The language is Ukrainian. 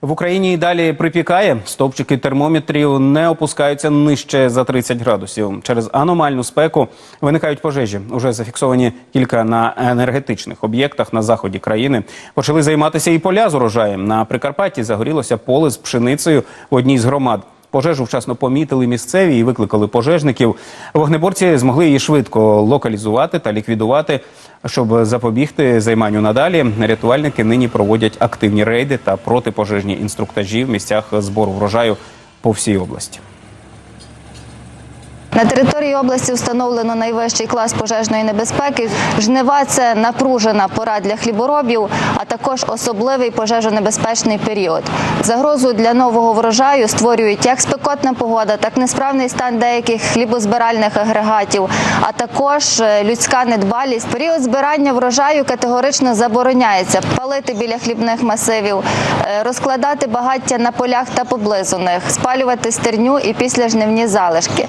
В Україні і далі припікає. Стовпчики термометрів не опускаються нижче за 30 градусів. Через аномальну спеку виникають пожежі. Уже зафіксовані кілька на енергетичних об'єктах на заході країни. Почали займатися і поля з урожаєм. На Прикарпатті загорілося поле з пшеницею в одній з громад. Пожежу вчасно помітили місцеві і викликали пожежників. Вогнеборці змогли її швидко локалізувати та ліквідувати. Щоб запобігти займанню надалі, рятувальники нині проводять активні рейди та протипожежні інструктажі в місцях збору врожаю по всій області. На території області встановлено найвищий клас пожежної небезпеки. Жнива це напружена пора для хліборобів, а також особливий пожежонебезпечний період. Загрозу для нового врожаю створюють як спекотна погода, так і несправний стан деяких хлібозбиральних агрегатів, а також е, людська недбалість. Період збирання врожаю категорично забороняється палити біля хлібних масивів, е, розкладати багаття на полях та поблизу них, спалювати стерню і післяжнивні залишки.